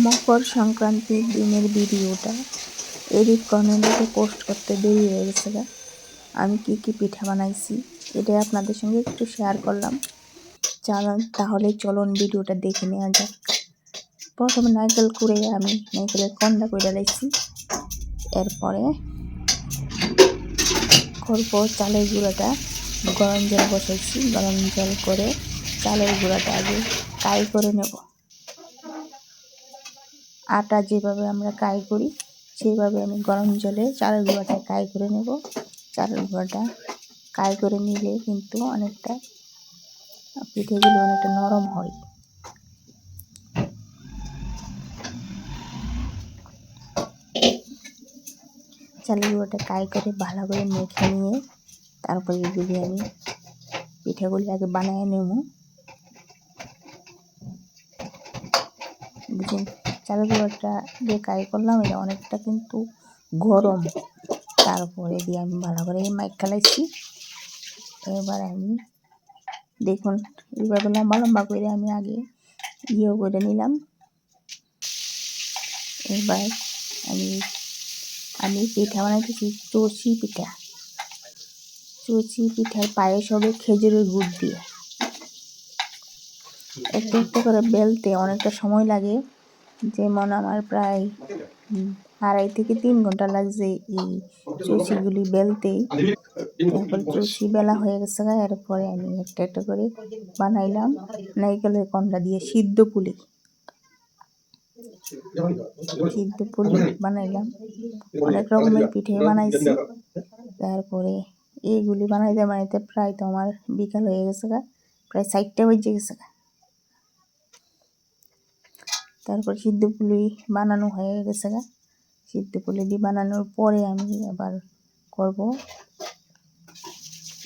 মকর সংক্রান্তির দিনের ভিডিওটা। এডিট কর্নারে পোস্ট করতে দেরি হয়ে গেছে আমি কি কি পিঠা বানাইছি এটাই আপনাদের সঙ্গে একটু শেয়ার করলাম। চলুন, তাহলে চলুন ভিডিওটা দেখে নেওয়া যাক। প্রথমে নারকেল কুড়ে আমি নারকেলের কন্ডা করে লাইছি। এরপরে করব চালের গুঁড়োটা। গরম জল বসাইছি, গরম জল করে চালের গুঁড়োটা আগে কাই করে নেব। আটা যেভাবে আমরা কাই করি, সেইভাবে আমি গরম জলে চালের গুঁড়োটা কাই করে নেব। চালের গুঁড়াটা কাই করে নিলে কিন্তু অনেকটা পিঠেগুলো অনেকটা নরম হয়। চালের গুঁড়োটা কাই করে ভালো করে মেখে নিয়ে তারপরে এগুলি আমি পিঠাগুলি আগে বানিয়ে নেব। গুঁড়োটা দিয়ে কাই করলাম, এটা অনেকটা কিন্তু গরম। তারপরে দিয়ে আমি ভালো করে মাইক খেলাইছি এবার আমি দেখুন, এইভাবে লম্বা লম্বা করে আমি আগে ইয়ে করে নিলাম। এবার আমি আমি পিঠা বানাইতেছি চষি পিঠা। চষি পিঠার পায়েস হবে খেজুরের গুড় দিয়ে। একটু একটু করে বেলতে অনেকটা সময় লাগে। যেমন আমার প্রায় আড়াই থেকে তিন ঘণ্টা লাগছে এই চষিগুলি বেলতেই তারপরে চষি বেলা হয়ে গেছে এরপরে আমি একটা একটা করে বানাইলাম নাইকেলের কন্ডা দিয়ে সিদ্ধ পুলি। সিদ্ধ পুলি বানাইলাম, অনেক রকমের পিঠে বানাইছি। তারপরে এইগুলি বানাইতে বানাইতে প্রায় তো আমার বিকাল হয়ে গেছে প্রায় চারটে বেজে গেছে তারপর সিদ্ধ পুলি বানানো হয়ে গেছে গা। সিদ্ধ পুলি দিয়ে বানানোর পরে আমি আবার করব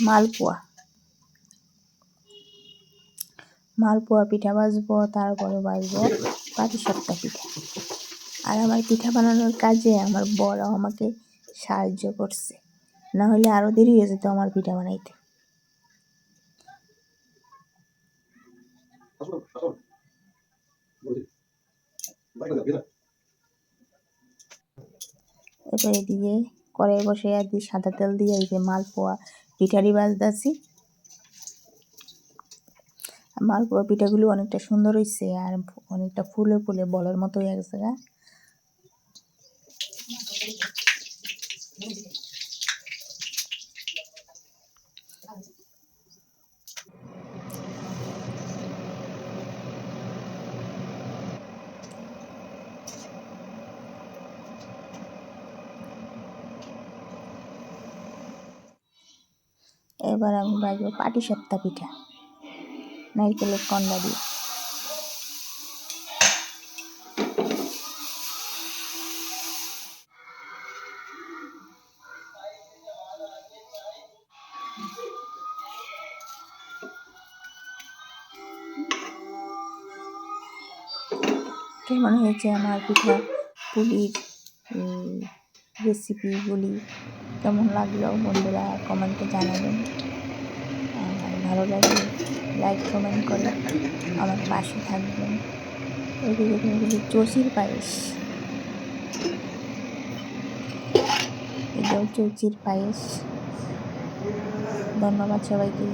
মালপোয়া। মালপোয়া পিঠা বাজবো তারপরে বাজবো পাটিসাপটা পিঠা। আর আমার পিঠা বানানোর কাজে আমার বড় আমাকে সাহায্য করছে। না হলে আরও দেরি হয়ে যেত আমার পিঠা বানাইতে। এরপর দিয়ে কড়াই বসে আর দিয়ে সাদা তেল দিয়ে এই যে মালপোয়া পিঠারি বাজদাছি মালপোয়া পিঠাগুলো অনেকটা সুন্দর হয়েছে আর অনেকটা ফুলে ফুলে বলার মতো হয়ে গেছে এবার আমি বাজবো পাটি সপ্তাহ পিঠা। নারকেলের কন্ডা দিয়ে। কেমন হয়েছে আমার পিঠা পুলির রেসিপিগুলি কেমন লাগল বন্ধুরা কমেন্টে জানাবেন। আর ভালো লাগলে লাইক কমেন্ট করে আমার পাশে থাকবেন। এগুলো এগুলো চচির পায়েস। এটাও চচির পায়েস। ধন্যবাদ সবাইকে।